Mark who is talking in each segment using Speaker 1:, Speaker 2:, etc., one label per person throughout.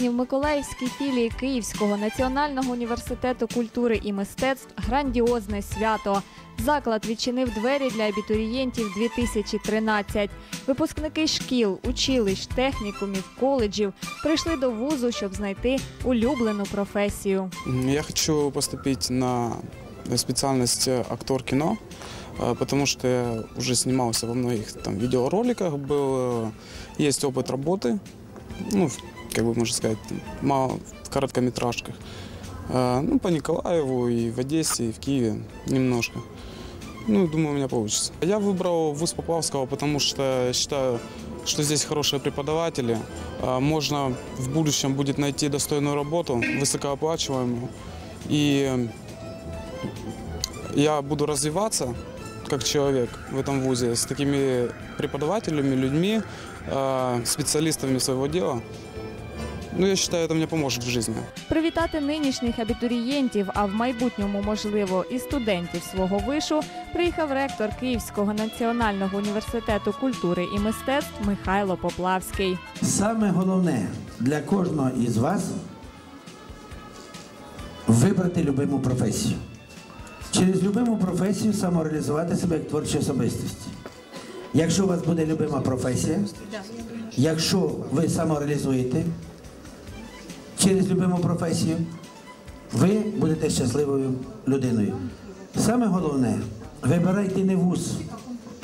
Speaker 1: Сьогодні в Миколаївській філії Київського національного університету культури і мистецтв грандіозне свято. Заклад відчинив двері для абітурієнтів 2013. Випускники шкіл, училищ, технікумів, коледжів прийшли до вузу, щоб знайти улюблену професію.
Speaker 2: М, Я хочу поступить на специальность э, актор кино, э, потому что я уже снимался во многих там видеороликах, был, э, есть опыт работы, ну, в- как бы можно сказать, мало в короткометражках. Э, Ну, по Николаеву и в Одессе, и в Киеве немножко. Ну, думаю, у меня получится. Я выбрал вуз Поплавского, потому что считаю, что здесь хорошие преподаватели. А, Можно в будущем будет найти достойную работу, высокооплачиваемую. И я буду развиваться как человек в этом вузе с такими преподавателями, людьми, а, специалистами своего дела. Ну, я считаю, это мне поможет в жизни.
Speaker 1: Привітати нинішніх абітурієнтів, а в майбутньому, можливо, і студентів свого вишу, приїхав ректор Київського національного університету культури і мистецтв Михайло Поплавський.
Speaker 3: Саме головне для кожного із вас вибрати любиму професію. Через любиму професію самореалізувати себе як творчі особистості. Якщо у вас буде любима професія, якщо ви самореалізуєте через любиму професію, ви будете щасливою людиною. Саме головне, вибирайте не вуз,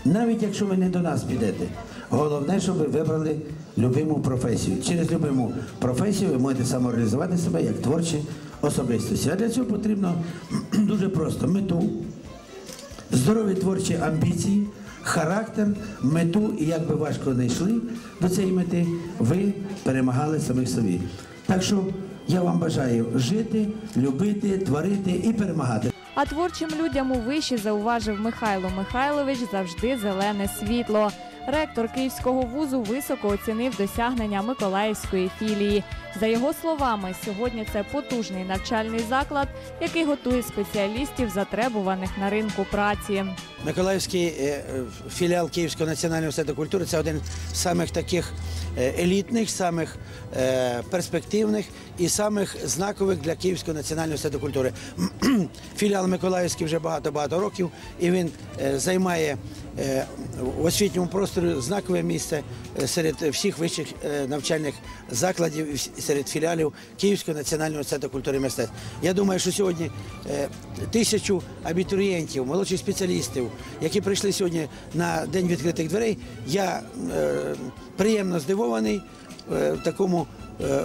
Speaker 3: навіть якщо ви не до нас підете. Головне, щоб ви вибрали любиму професію. Через любиму професію ви можете самореалізувати себе як творчі особистості. А для цього потрібно дуже просто мету, здорові творчі амбіції, характер, мету, і як би важко не йшли до цієї мети, ви перемагали самих собі. Так що я вам бажаю жити, любити, творити і перемагати.
Speaker 1: А творчим людям у виші зауважив Михайло Михайлович завжди зелене світло. Ректор Київського вузу високо оцінив досягнення Миколаївської філії. За його словами, сьогодні це потужний навчальний заклад, який готує спеціалістів, затребуваних на ринку праці.
Speaker 4: Миколаївський е, філіал Київського національного університету культури це один з самих таких е, елітних, самих е, перспективних і самих знакових для Київського національного університету культури. Філіал Миколаївський вже багато-багато років, і він займає в освітньому просторі знакове місце е, серед всіх вищих е, навчальних закладів і серед філіалів Київського національного університету культури і мистецтв. Я думаю, що сьогодні е, тисячу абітурієнтів, молодших спеціалістів, які прийшли сьогодні на день відкритих дверей, я е, приємно здивований е, в такому е,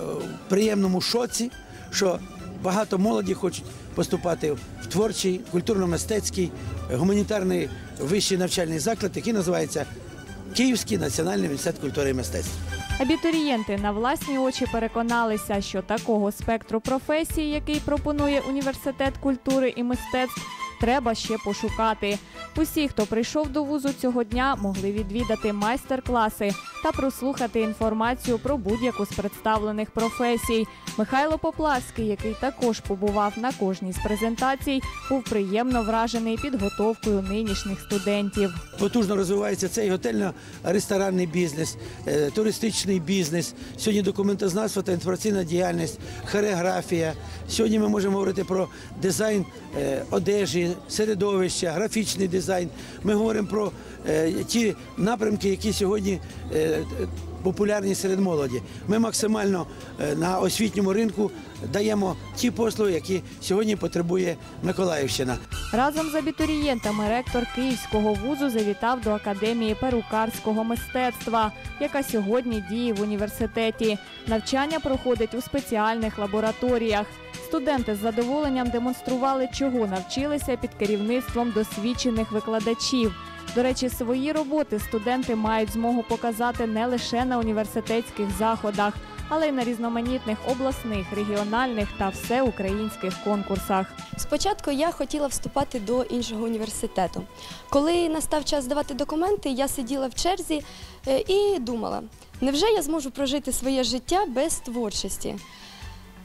Speaker 4: приємному шоці, що багато молоді хочуть поступати в творчий, культурно-мистецький, гуманітарний вищий навчальний заклад, який називається Київський національний університет культури і мистецтв.
Speaker 1: Абітурієнти на власні очі переконалися, що такого спектру професій, який пропонує університет культури і мистецтв, треба ще пошукати. Усі, хто прийшов до вузу цього дня, могли відвідати майстер-класи та прослухати інформацію про будь-яку з представлених професій. Михайло Поплавський, який також побував на кожній з презентацій, був приємно вражений підготовкою нинішніх студентів.
Speaker 4: Потужно розвивається цей готельно-ресторанний бізнес, е, туристичний бізнес. Сьогодні документознавство та інформаційна діяльність, хореографія. Сьогодні ми можемо говорити про дизайн е, одежі, середовища, графічний дизайн. Ми говоримо про е, ті напрямки, які сьогодні е, популярні серед молоді. Ми максимально на освітньому ринку даємо ті послуги, які сьогодні потребує Миколаївщина.
Speaker 1: Разом з абітурієнтами ректор Київського вузу завітав до Академії перукарського мистецтва, яка сьогодні діє в університеті. Навчання проходить у спеціальних лабораторіях. Студенти з задоволенням демонстрували, чого навчилися під керівництвом досвідчених викладачів. До речі, свої роботи студенти мають змогу показати не лише на університетських заходах, але й на різноманітних обласних, регіональних та всеукраїнських конкурсах.
Speaker 5: Спочатку я хотіла вступати до іншого університету. Коли настав час здавати документи, я сиділа в черзі е, і думала, невже я зможу прожити своє життя без творчості?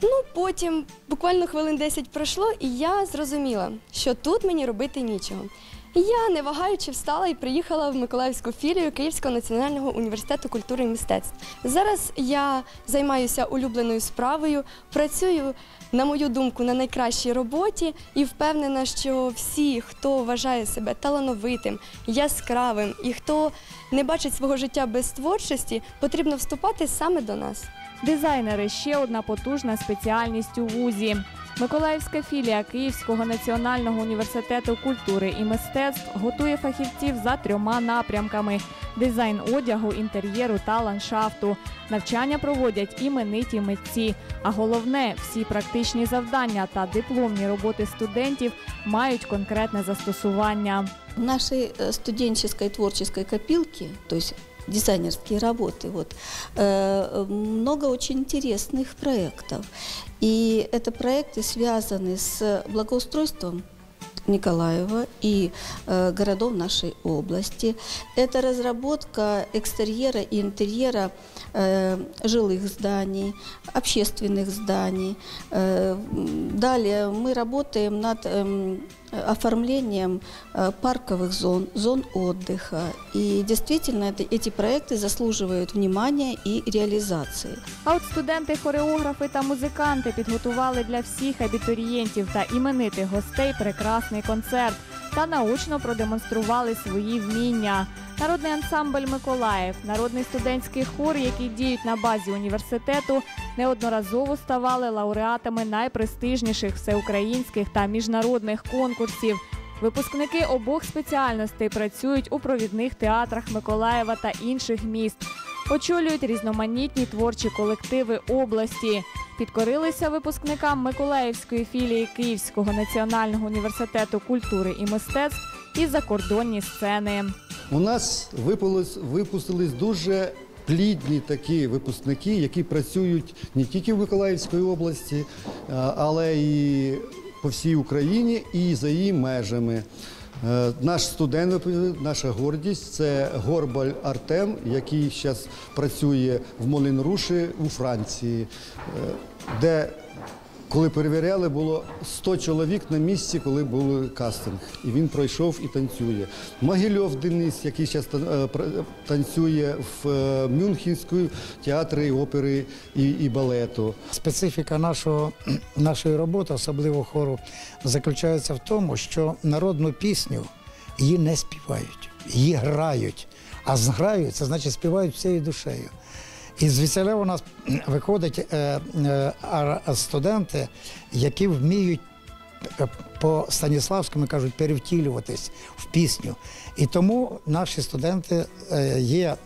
Speaker 5: Ну, потім буквально хвилин 10 пройшло, і я зрозуміла, що тут мені робити нічого. Я, не вагаючи, встала і приїхала в Миколаївську філію Київського національного університету культури і мистецтв. Зараз я займаюся улюбленою справою, працюю, на мою думку, на найкращій роботі і впевнена, що всі, хто вважає себе талановитим, яскравим і хто не бачить свого життя без творчості, потрібно вступати саме до нас.
Speaker 1: Дизайнери ще одна потужна спеціальність у вузі. Миколаївська філія Київського національного університету культури і мистецтв готує фахівців за трьома напрямками: дизайн одягу, інтер'єру та ландшафту. Навчання проводять імениті митці. А головне, всі практичні завдання та дипломні роботи студентів мають конкретне застосування.
Speaker 6: В нашей э, студенческой творческой копилке, то есть дизайнерские работы, вот, э, много очень интересных проектов. И это проекты связаны с благоустройством Николаева и э, городов нашей области. Это разработка экстерьера и интерьера э, жилых зданий, общественных зданий. Далее мы работаем над эм, оформлением э, парковых зон, зон отдыха. И действительно это, эти проекты заслуживают внимания и реализации.
Speaker 1: А от студенти, хореографи та музиканти підготували для всіх абітурієнтів та іменитих гостей прекрасний концерт та наочно продемонстрували свої вміння. Народний ансамбль Миколаїв, народний студентський хор, які діють на базі університету, неодноразово ставали лауреатами найпрестижніших всеукраїнських та міжнародних конкурсів. Випускники обох спеціальностей працюють у провідних театрах Миколаєва та інших міст очолюють різноманітні творчі колективи області. Підкорилися випускникам Миколаївської філії Київського національного університету культури і мистецтв і закордонні сцени.
Speaker 7: У нас випустились дуже плідні такі випускники, які працюють не тільки в Миколаївській області, але і по всій Україні і за її межами. Е, Наш студент, наша гордість це Горбаль Артем, який зараз працює в Молінруші у Франції, е, де коли перевіряли, було 100 чоловік на місці, коли був кастинг. І він пройшов і танцює. Могильов Денис, який зараз танцює в е, Мюнхенському театрі опери і, і балету.
Speaker 8: Специфіка нашого, нашої роботи, особливо хору, заключається в тому, що народну пісню її не співають, її грають. А зграють, це значить співають всією душею. І звідси у нас виходять е, е, студенти, які вміють е, по Станіславському кажуть перевтілюватись в пісню. І тому наші студенти е, є,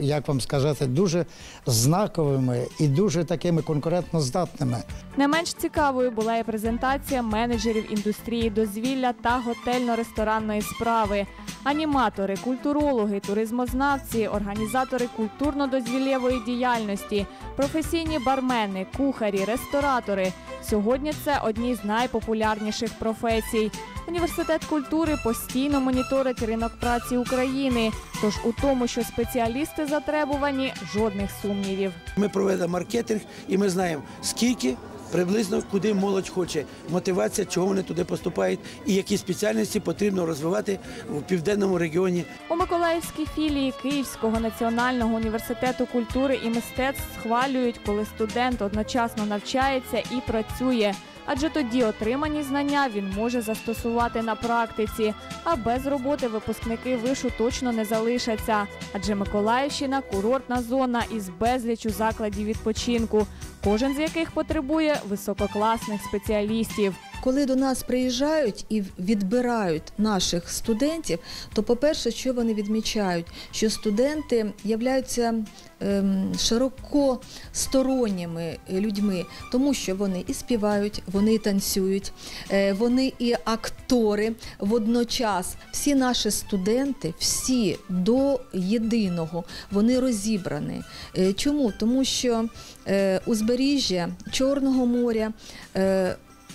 Speaker 8: як вам сказати, дуже знаковими і дуже такими конкурентно здатними.
Speaker 1: Не менш цікавою була і презентація менеджерів індустрії дозвілля та готельно-ресторанної справи, аніматори, культурологи, туризмознавці, організатори культурно-дозвілєвої діяльності, професійні бармени, кухарі, ресторатори. Сьогодні це одні з найпопулярніших професій. Університет культури постійно моніторить ринок праці України. Тож у тому, що спеціалісти затребувані, жодних сумнівів.
Speaker 4: Ми провели маркетинг і ми знаємо, скільки приблизно куди молодь хоче, мотивація, чого вони туди поступають, і які спеціальності потрібно розвивати в південному регіоні
Speaker 1: У Миколаївській філії Київського національного університету культури і мистецтв схвалюють, коли студент одночасно навчається і працює. Адже тоді отримані знання він може застосувати на практиці. А без роботи випускники вишу точно не залишаться. Адже Миколаївщина курортна зона із безлічу закладів відпочинку, кожен з яких потребує висококласних спеціалістів.
Speaker 9: Коли до нас приїжджають і відбирають наших студентів, то по-перше, що вони відмічають, що студенти являються ем, широкосторонніми людьми, тому що вони і співають, вони і танцюють, е, вони і актори. Водночас всі наші студенти, всі до єдиного, вони розібрані. Е, Чому? Тому що е, узбережжя Чорного моря.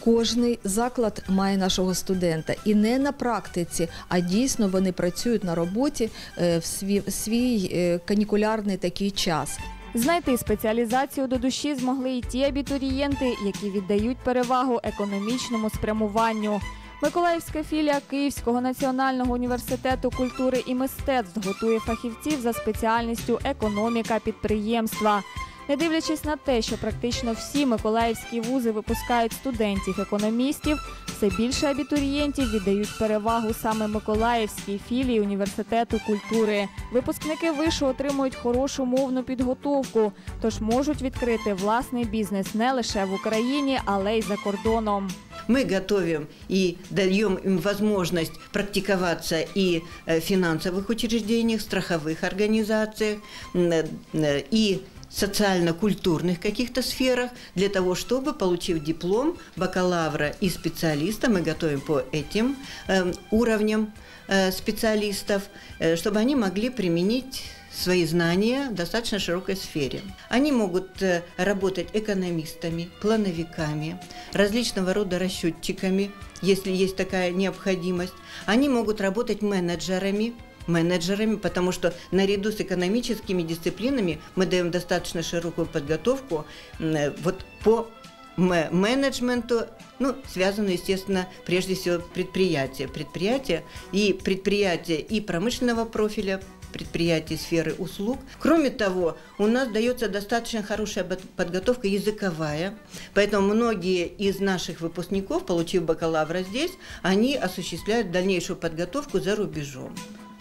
Speaker 9: Кожний заклад має нашого студента і не на практиці, а дійсно вони працюють на роботі е, в свій, свій е, канікулярний такий час.
Speaker 1: Знайти спеціалізацію до душі змогли і ті абітурієнти, які віддають перевагу економічному спрямуванню. Миколаївська філія Київського національного університету культури і мистецтв готує фахівців за спеціальністю економіка підприємства. Не дивлячись на те, що практично всі миколаївські вузи випускають студентів-економістів, все більше абітурієнтів віддають перевагу саме Миколаївській філії університету культури. Випускники вишу отримують хорошу мовну підготовку, тож можуть відкрити власний бізнес не лише в Україні, але й за кордоном.
Speaker 10: Мы готовим и даем им возможность практиковаться и э, в финансовых учреждениях, страховых организациях, м, э, и социально-культурных каких-то сферах, для того, чтобы, получив диплом бакалавра и специалиста, мы готовим по этим э, уровням э, специалистов, э, чтобы они могли применить свои знания в достаточно широкой сфере. Они могут э, работать экономистами, плановиками, различного рода расчетчиками, если есть такая необходимость. Они могут работать менеджерами, менеджерами, потому что наряду с экономическими дисциплинами мы даем достаточно широкую подготовку вот по менеджменту, ну, связанную, естественно, прежде всего предприятия. Предприятия и предприятия и промышленного профиля, предприятий сферы услуг. Кроме того, у нас дается достаточно хорошая подготовка языковая, поэтому многие из наших выпускников, получив бакалавра здесь, они осуществляют дальнейшую подготовку за рубежом.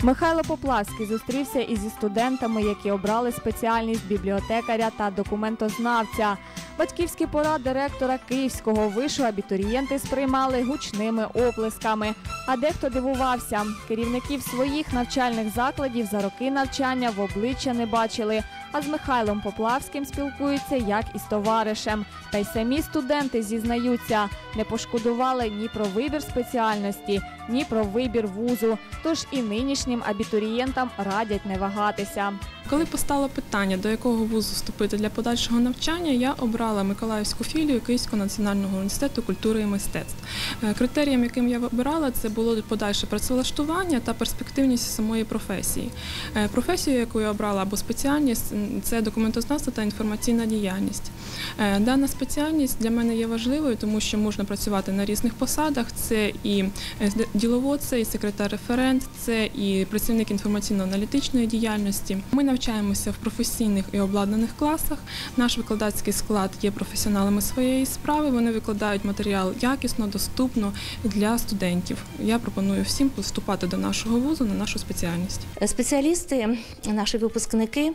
Speaker 1: Михайло Поплавський зустрівся із студентами, які обрали спеціальність бібліотекаря та документознавця. Батьківські поради ректора Київського вишу абітурієнти сприймали гучними оплесками. А дехто дивувався, керівників своїх навчальних закладів за роки навчання в обличчя не бачили. А з Михайлом Поплавським спілкуються як із товаришем. Та й самі студенти зізнаються, не пошкодували ні про вибір спеціальності, ні про вибір вузу. Тож і нинішнім абітурієнтам радять не вагатися.
Speaker 11: Коли постало питання, до якого вузу вступити для подальшого навчання, я обрала Миколаївську філію Київського національного університету культури і мистецтв. Е, Критерієм, яким я обирала, це було подальше працевлаштування та перспективність самої професії. Е, Професію, яку я обрала або спеціальність, це документознавство та інформаційна діяльність. Е, Дана спеціальність для мене є важливою, тому що можна працювати на різних посадах. Це і е, діловод, це і секретар-референт, це і працівник інформаційно-аналітичної діяльності. Ми навчаємося в професійних і обладнаних класах. Наш викладацький склад є професіоналами своєї справи. Вони викладають матеріал якісно, доступно для студентів. Я пропоную всім поступати до нашого вузу на нашу спеціальність.
Speaker 12: Спеціалісти, наші випускники.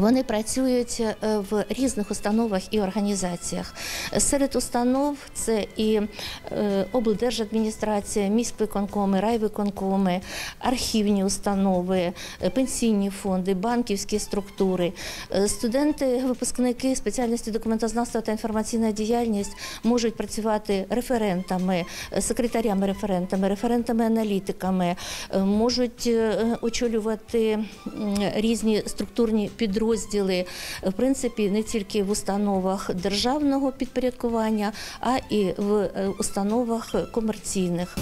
Speaker 12: Вони працюють е, в різних установах і організаціях. Серед установ це і е, облдержадміністрація, міськвиконкоми, райвиконкоми, архівні установи, е, пенсійні фонди, банківські структури. Студенти, випускники спеціальності документознавства та інформаційна діяльність можуть працювати референтами, е, секретарями-референтами, референтами-аналітиками, можуть очолювати різні структурні підрозділи, в принципі, не тільки в установах державного підпорядкування, а і в е, установах комерційних.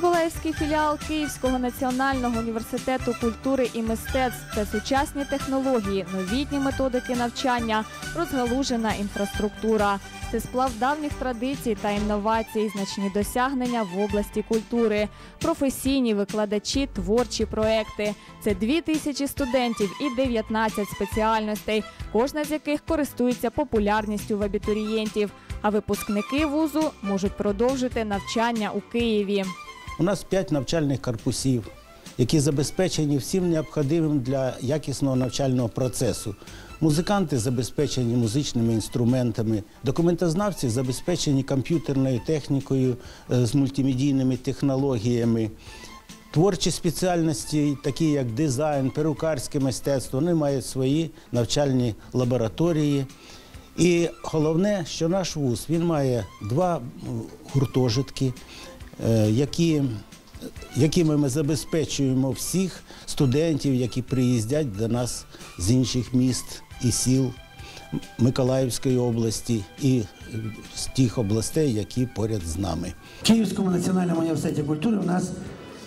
Speaker 1: Миколаївський філіал Київського національного університету культури і мистецтв це сучасні технології, новітні методики навчання, розгалужена інфраструктура. Це сплав давніх традицій та інновацій, значні досягнення в області культури, професійні викладачі, творчі проекти. Це дві тисячі студентів і 19 спеціальностей, кожна з яких користується популярністю в абітурієнтів. А випускники вузу можуть продовжити навчання у Києві.
Speaker 13: У нас п'ять навчальних корпусів, які забезпечені всім необхідним для якісного навчального процесу. Музиканти забезпечені музичними інструментами, документознавці забезпечені комп'ютерною технікою е, з мультимедійними технологіями. Творчі спеціальності, такі як дизайн, перукарське мистецтво, вони мають свої навчальні лабораторії. І головне, що наш вуз він має два гуртожитки, які, якими ми забезпечуємо всіх студентів, які приїздять до нас з інших міст і сіл Миколаївської області і е, з тих областей, які поряд з нами.
Speaker 3: В Київському національному університеті культури у нас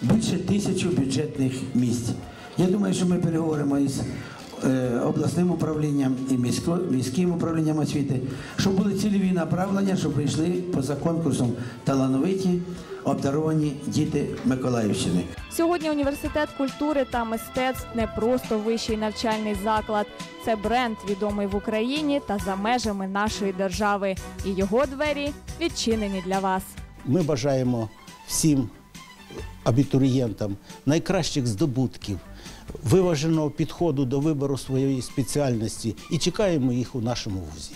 Speaker 3: більше тисячі бюджетних місць. Я думаю, що ми переговоримо із
Speaker 4: е, обласним управлінням і міським управлінням освіти, щоб були цільові направлення, щоб прийшли поза конкурсом талановиті, обдаровані діти Миколаївщини.
Speaker 1: Сьогодні університет культури та мистецтв не просто вищий навчальний заклад. Це бренд, відомий в Україні та за межами нашої держави. І його двері відчинені для вас.
Speaker 13: Ми бажаємо всім абітурієнтам найкращих здобутків, виваженого підходу до вибору своєї спеціальності і чекаємо їх у нашому вузі.